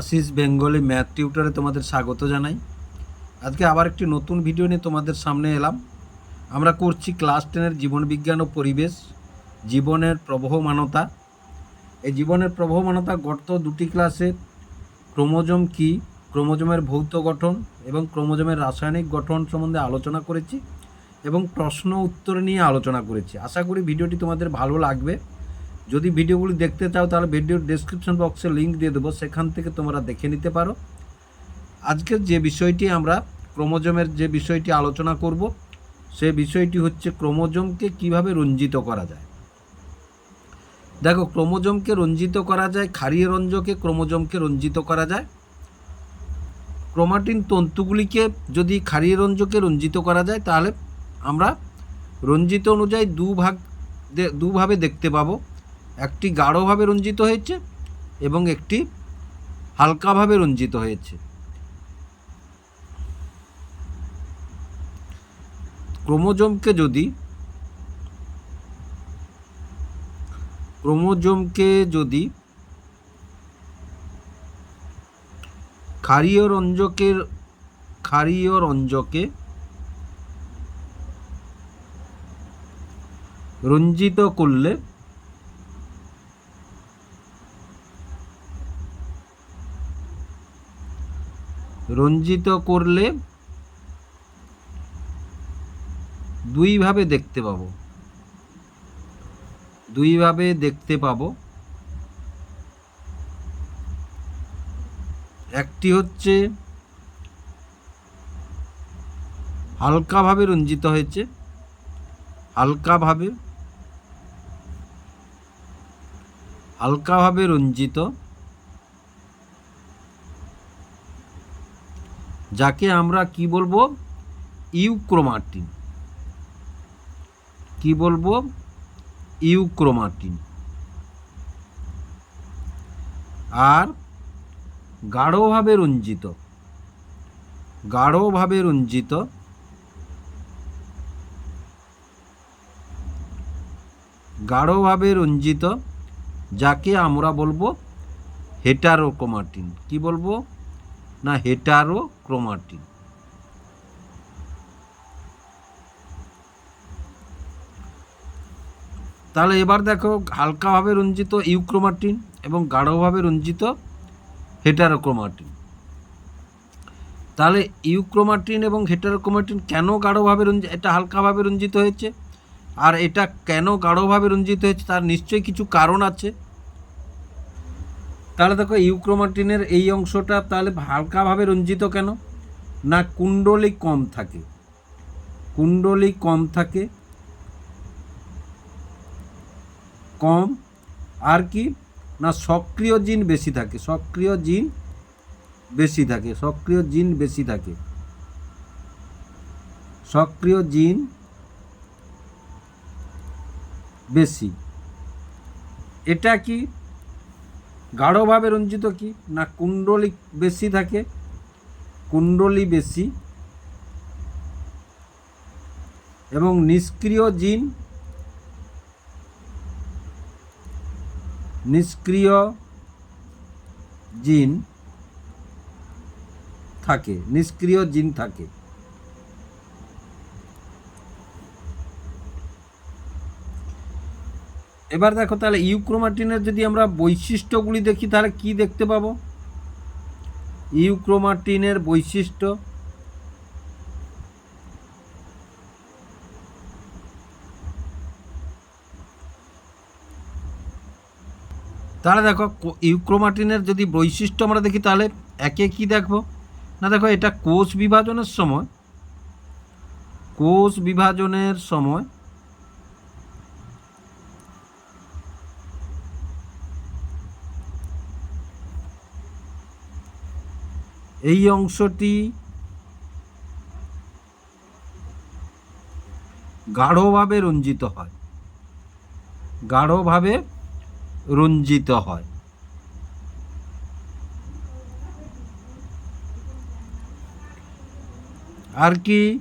Ashis Bengali math টিউটারে তোমাদের স্বাগত জানাই। আজকে আবার একটি নতুন ভিডিও নিয়ে তোমাদের সামনে এলাম। আমরা করছি ক্লাস টেনের জীবনবিজ্ঞান ও পরিবেশ, জীবনের প্রবহমানতা। এই জীবনের প্রবহমানতা গত দুটি ক্লাসে ক্রোমোজোম কি, ক্রোমোজোমের ভৌত গঠন এবং ক্রোমোজোমের রাসায়নিক গঠন সম্বন্ধে আলোচনা করেছি এবং প্রশ্ন উত্তর নিয়ে আলোচনা করেছি। আশা করি ভিডিওটি তোমাদের ভালো লাগবে। যদি ভিডিওগুলি দেখতে চাও, তাহলে ভিডিওর ডেসক্রিপশন বক্সে লিঙ্ক দিয়ে দেবো। সেখান থেকে তোমরা দেখে নিতে পারো। আজকের যে বিষয়টি আমরা ক্রোমোজোমের যে বিষয়টি আলোচনা করব, সে বিষয়টি হচ্ছে ক্রোমোজোমকে কীভাবে রঞ্জিত করা যায়। দেখো, ক্রোমোজোমকে রঞ্জিত করা যায়, ক্ষারীয় রঞ্জকে ক্রোমোজোমকে রঞ্জিত করা যায়। ক্রোমাটিন তন্তুগুলিকে যদি ক্ষারীয় রঞ্জকে রঞ্জিত করা যায়, তাহলে আমরা রঞ্জিত অনুযায়ী দুভাগ দুভাবে দেখতে পাবো। একটি গাঢ়ভাবে রঞ্জিত হয়েছে এবং একটি হালকাভাবে রঞ্জিত হয়েছে। ক্রোমোজোমকে যদি ক্রোমোজোমকে যদি ক্ষারীয় রঞ্জকের ক্ষারীয় রঞ্জকে রঞ্জিত করলে রঞ্জিত করলে দুইভাবে দেখতে পাবো। দুইভাবে দেখতে পাবো। একটি হচ্ছে হালকাভাবে রঞ্জিত হয়েছে, হালকাভাবে হালকাভাবে রঞ্জিত। যাকে আমরা কি বলব? ইউক্রোমাটিন। কি বলব? ইউক্রোমাটিন। আর গাঢ়ভাবে রঞ্জিত। গাঢ়ভাবে রঞ্জিত। গাঢ়ভাবে রঞ্জিত, যাকে আমরা বলব হেটারোক্রোমাটিন। কি বলব? না হেটারোক্রোমাটিন তাহলে এবার দেখো হালকাভাবে রঞ্জিত ইউক্রোমাটিন এবং গাঢ়ভাবে রঞ্জিত হেটারোক্রোমাটিন তাহলে ইউক্রোমাটিন এবং হেটারোক্রোমাটিন কেন গাঢ়ভাবে রঞ্জিত এটা হালকাভাবে রঞ্জিত হয়েছে? আর এটা কেন গাঢ়ভাবে রঞ্জিত হয়েছে? তার নিশ্চয়ই কিছু কারণ আছে। তাহলে দেখো ইউক্রোমাটিনের এই অংশটা তাহলে হালকাভাবে রঞ্জিত কেন? না কুণ্ডলী কম থাকে। কুণ্ডলী কম থাকে। কম। আর কি? না সক্রিয় জিন বেশি থাকে। সক্রিয় জিন বেশি থাকে। সক্রিয় জিন বেশি থাকে। সক্রিয় জিন বেশি। এটা কি? গাঢ়ভাবে রঞ্জিত কি? না কুণ্ডলী বেশি থাকে? কুণ্ডলী বেশি। এবং নিষ্ক্রিয় জিন? নিষ্ক্রিয় জিন থাকে। নিষ্ক্রিয় জিন থাকে। এবার দেখো তাহলে ইউক্রোমাটিনের যদি আমরা বৈশিষ্ট্যগুলি দেখি, তাহলে কি দেখতে পাবো? ইউক্রোমাটিনের বৈশিষ্ট্য। তাহলে দেখো ইউক্রোমাটিনের যদি বৈশিষ্ট্য আমরা দেখি, তাহলে একে কি দেখব? না দেখো, এটা কোষ বিভাজনের সময়, কোষ বিভাজনের সময় এই অংশটি গাঢ়ভাবে রঞ্জিত হয়। গাঢ়ভাবে রঞ্জিত হয়। আর কি?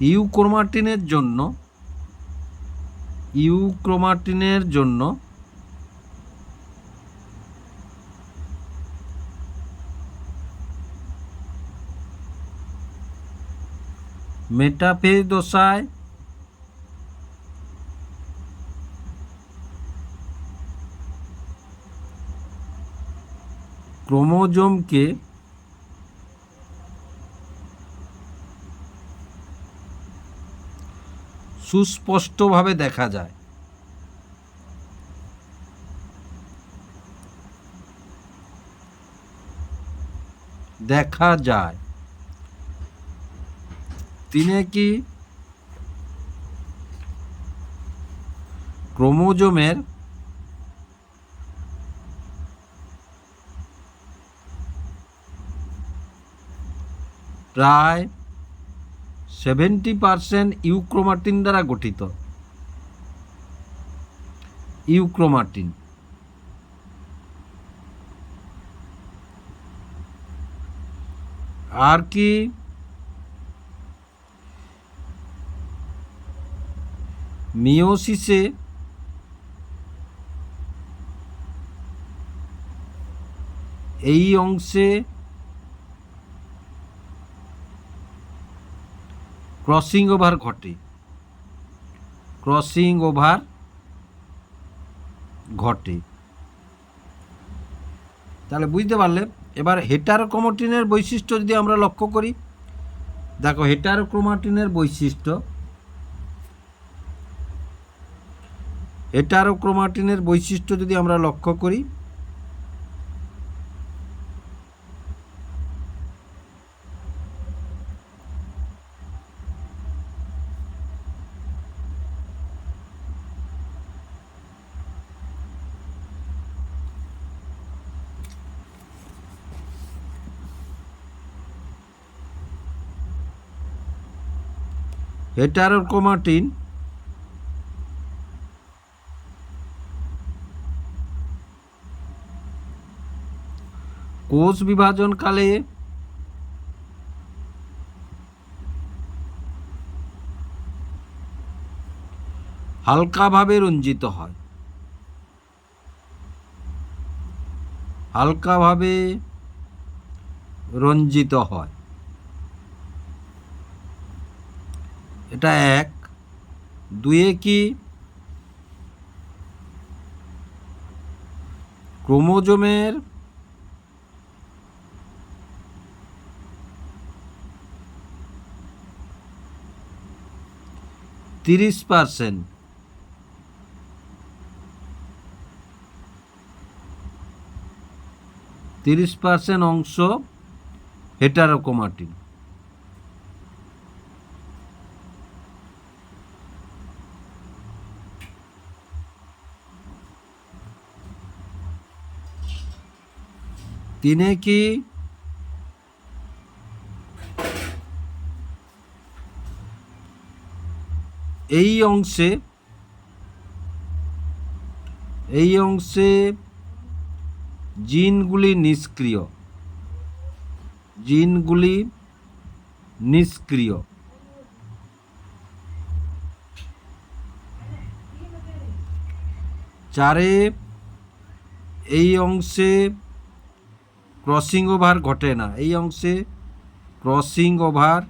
ইউক্রোমাটিনের জন্য ইউক্রোমাটিনের জন্য মেটাফেজ দশায় ক্রোমোজোমকে সুস্পষ্টভাবে দেখা যায়। দেখা যায়। তিনি কি ক্রোমোজোমের প্রায় সেভেন্টি পারসেন্ট ইউক্রোমাটিন দ্বারা গঠিত। ইউক্রোমাটিন। আর কি? মিওসিসে এই অংশে ক্রসিং ওভার ঘটে। ক্রসিং ওভার ঘটে। তাহলে বুঝতে পারলে, এবার হেটারোক্রোমাটিনের বৈশিষ্ট্য যদি আমরা লক্ষ্য করি, দেখো হেটারোক্রোমাটিনের বৈশিষ্ট্য। হেটারোক্রোমাটিনের বৈশিষ্ট্য যদি আমরা লক্ষ্য করি হেটারোক্রোমাটিন কোষ বিভাজনকালে হালকাভাবে রঞ্জিত হয়। হালকাভাবে রঞ্জিত হয়। এটা এক। দুয়ে কি? ক্রোমোজোমের তিরিশ পার্সেন্ট। তিরিশ পার্সেন্ট অংশ হেটারোক্রোমাটিন। তিনে কি? এই অংশে এই অংশে জিনগুলি নিষ্ক্রিয়। জিনগুলি নিষ্ক্রিয়। চারে এই অংশে ক্রসিং ওভার ঘটে না। এই অংশে ক্রসিং ওভার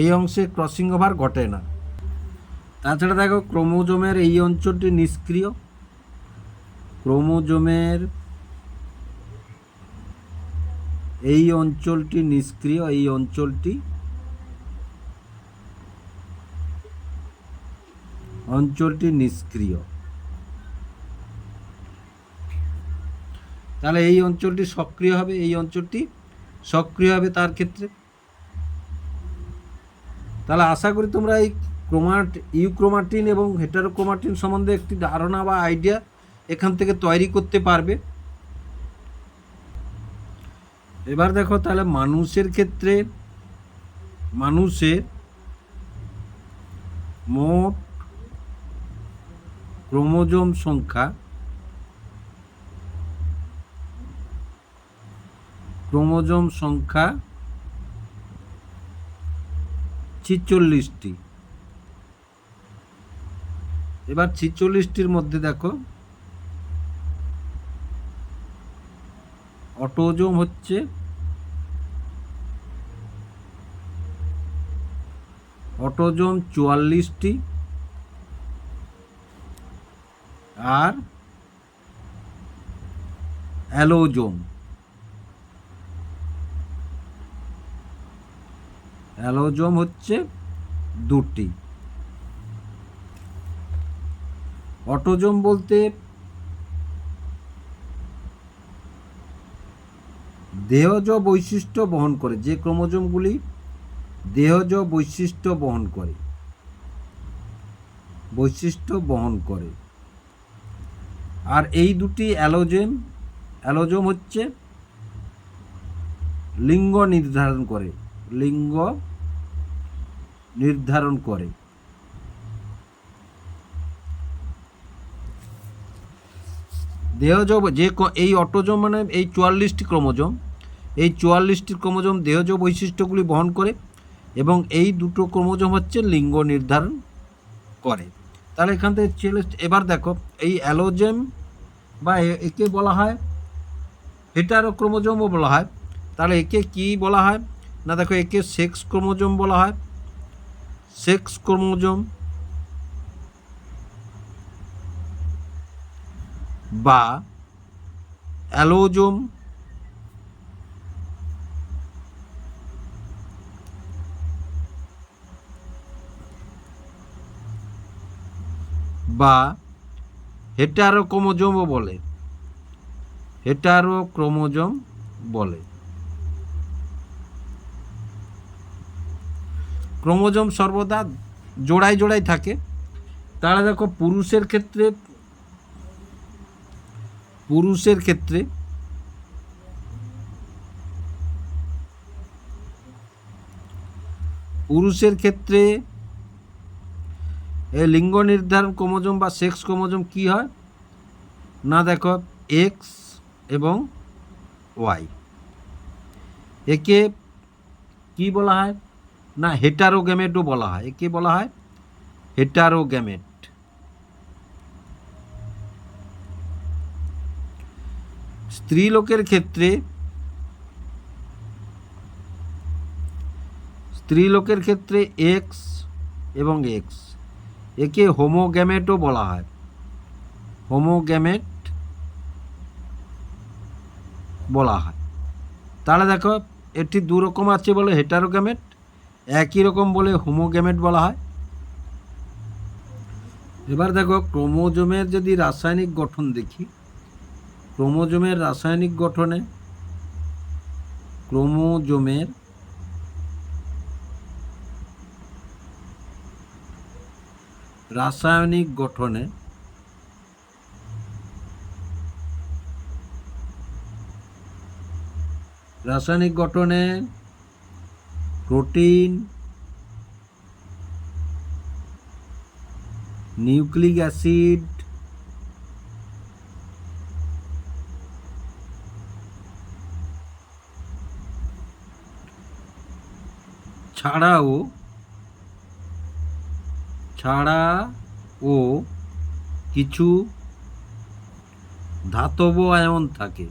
এই অংশে ক্রসিং ওভার ঘটে না। তাছাড়া দেখো, ক্রোমোজোমের এই অঞ্চলটি নিষ্ক্রিয়। ক্রোমোজোমের এই অঞ্চলটি নিষ্ক্রিয়, এই অঞ্চলটি অঞ্চলটি নিষ্ক্রিয়। তাহলে এই অঞ্চলটি সক্রিয় হবে? এই অঞ্চলটি সক্রিয় হবে তার ক্ষেত্রে? তাহলে আশা করি তোমরা এই ক্রোমাট, ইউক্রোমাটিন এবং হেটারোক্রোমাটিন সম্বন্ধে একটি ধারণা বা আইডিয়া এখান থেকে তৈরি করতে পারবে। এবার দেখো তাহলে মানুষের ক্ষেত্রে, মানুষের মোট ক্রোমোজোম সংখ্যা ক্রোমোজোম সংখ্যা ছিচল্লিশটি। এবার ছিচল্লিশটির মধ্যে দেখো অটোজোম হচ্ছে অটোজোম চুয়াল্লিশটি আর অ্যালোজোম। অ্যালোজোম হচ্ছে দুটি। অটোজোম বলতে দেহজ বৈশিষ্ট্য বহন করে, যে ক্রোমোজোমগুলি দেহজ বৈশিষ্ট্য বহন করে, বৈশিষ্ট্য বহন করে। আর এই দুটি অ্যালোজেম অ্যালোজোম হচ্ছে লিঙ্গ নির্ধারণ করে, লিঙ্গ নির্ধারণ করে। দেহজ যে এই অটোজোম মানে এই চুয়াল্লিশটি ক্রোমোজোম, এই চুয়াল্লিশটি ক্রোমোজোম দেহজ বৈশিষ্ট্যগুলি বহন করে এবং এই দুটো ক্রোমোজোম হচ্ছে লিঙ্গ নির্ধারণ করে। তাহলে এখান থেকে চলে এবার দেখো, এই অ্যালোজেম বা একে বলা হয় হেটারো ক্রোমোজোমও বলা হয়। তাহলে একে কি বলা হয়? না, দেখো, একে সেক্স ক্রোমোজোম বলা হয়। সেক্স ক্রোমোজোম বা অ্যালোজোম বা হেটারো ক্রোমোজোমও বলে। হেটারো ক্রোমোজোম বলে। ক্রোমোজোম সর্বদা জোড়ায় জোড়ায় থাকে। তারা দেখো পুরুষের ক্ষেত্রে পুরুষের ক্ষেত্রে পুরুষের ক্ষেত্রে এই লিঙ্গ নির্ধারণ ক্রোমোজোম বা সেক্স ক্রোমোজোম কি হয়? না দেখো এক্স এবং ওয়াই একে কি বলা হয়? না, হেটারোগ্যামেটও বলা হয়। একে বলা হয় হেটারোগ্যামেট। স্ত্রী লোকের ক্ষেত্রে স্ত্রী লোকের ক্ষেত্রে এক্স এবং এক্স একে হোমোগ্যামেটও বলা হয়। হোমোগ্যামেট বলা হয়। তাহলে দেখো, এটি দু রকম আছে বলে হেটারোগ্যামেট একই রকম বলে হোমোগ্যামেট বলা হয়। এবার দেখো, ক্রোমোজোমের যদি রাসায়নিক গঠন দেখি, ক্রোমোজোমের রাসায়নিক গঠনে ক্রোমোজোমের রাসায়নিক গঠনে রাসায়নিক গঠনে প্রোটিন নিউক্লিক অ্যাসিড ছাড়াও ছাড়াও কিছু ধাতব আয়ন থাকে।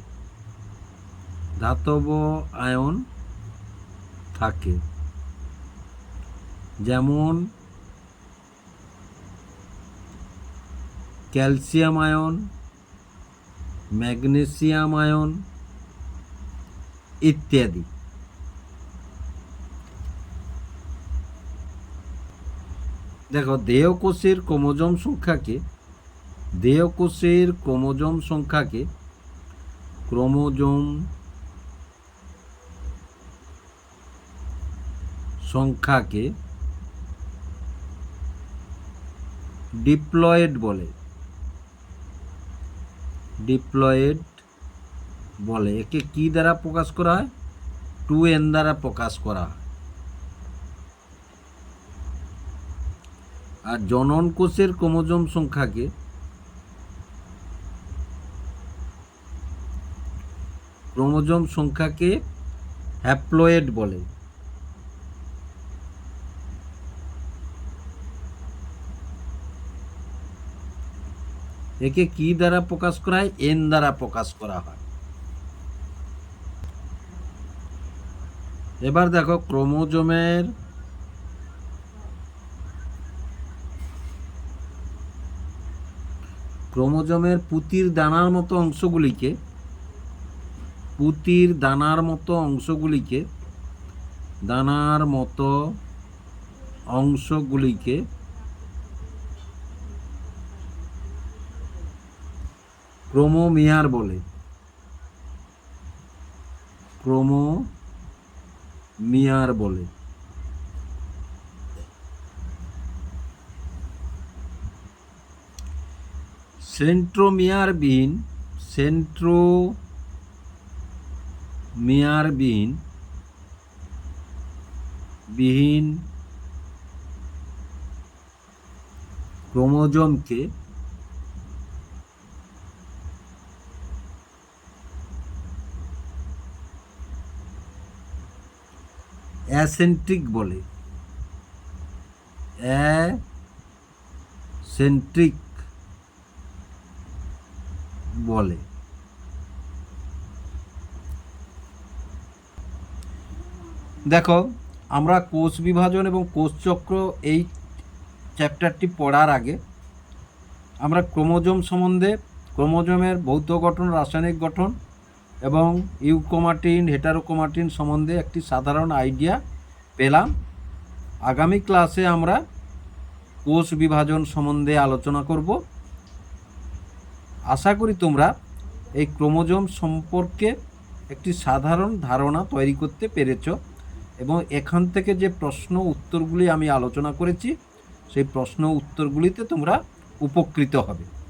ধাতব আয়ন থাকে। যেমন ক্যালসিয়াম আয়ন ম্যাগনেসিয়াম আয়ন ইত্যাদি। দেখো, দেহকোষের ক্রোমোজোম সংখ্যাকে, দেহকোষের ক্রোমোজোম সংখ্যাকে ক্রোমোজোম সংখ্যাকে ডিপ্লয়েড বলে। ডিপ্লয়েড বলে। একে কি দ্বারা প্রকাশ করা হয়? টু এন দ্বারা প্রকাশ করা হয়। আর জনন কোষের ক্রোমোজোম সংখ্যাকে ক্রোমোজোম সংখ্যাকে হ্যাপ্লয়েড বলে। একে কি দ্বারা প্রকাশ করা হয়? এন দ্বারা প্রকাশ করা হয়। এবার দেখো, ক্রোমোজোমের ক্রোমোজোমের পুতির দানার মতো অংশগুলিকে, পুতির দানার মতো অংশগুলিকে, দানার মতো অংশগুলিকে ক্রোমোমিয়ার বলে। ক্রোমোমিয়ার বলে। সেন্ট্রোমিয়ার বিহীন সেন্ট্রো মিয়ার বিহীন বিহীন ক্রোমোজোমকে অ্যাসেন্ট্রিক বলে। অ্যাসেন্ট্রিক বলে। দেখো, আমরা কোষ বিভাজন এবং কোষচক্র এই চ্যাপ্টারটি পড়ার আগে আমরা ক্রোমোজোম সম্বন্ধে ক্রোমোজোমের ভৌত গঠন, রাসায়নিক গঠন এবং ইউকোমাটিন হেটারোক্রোমাটিন সম্বন্ধে একটি সাধারণ আইডিয়া পেলাম। আগামী ক্লাসে আমরা কোষ বিভাজন সম্বন্ধে আলোচনা করব। আশা করি তোমরা এই ক্রোমোজোম সম্পর্কে একটি সাধারণ ধারণা তৈরি করতে পেরেছ এবং এখান থেকে যে প্রশ্ন উত্তরগুলি আমি আলোচনা করেছি, সেই প্রশ্ন উত্তরগুলিতে তোমরা উপকৃত হবে।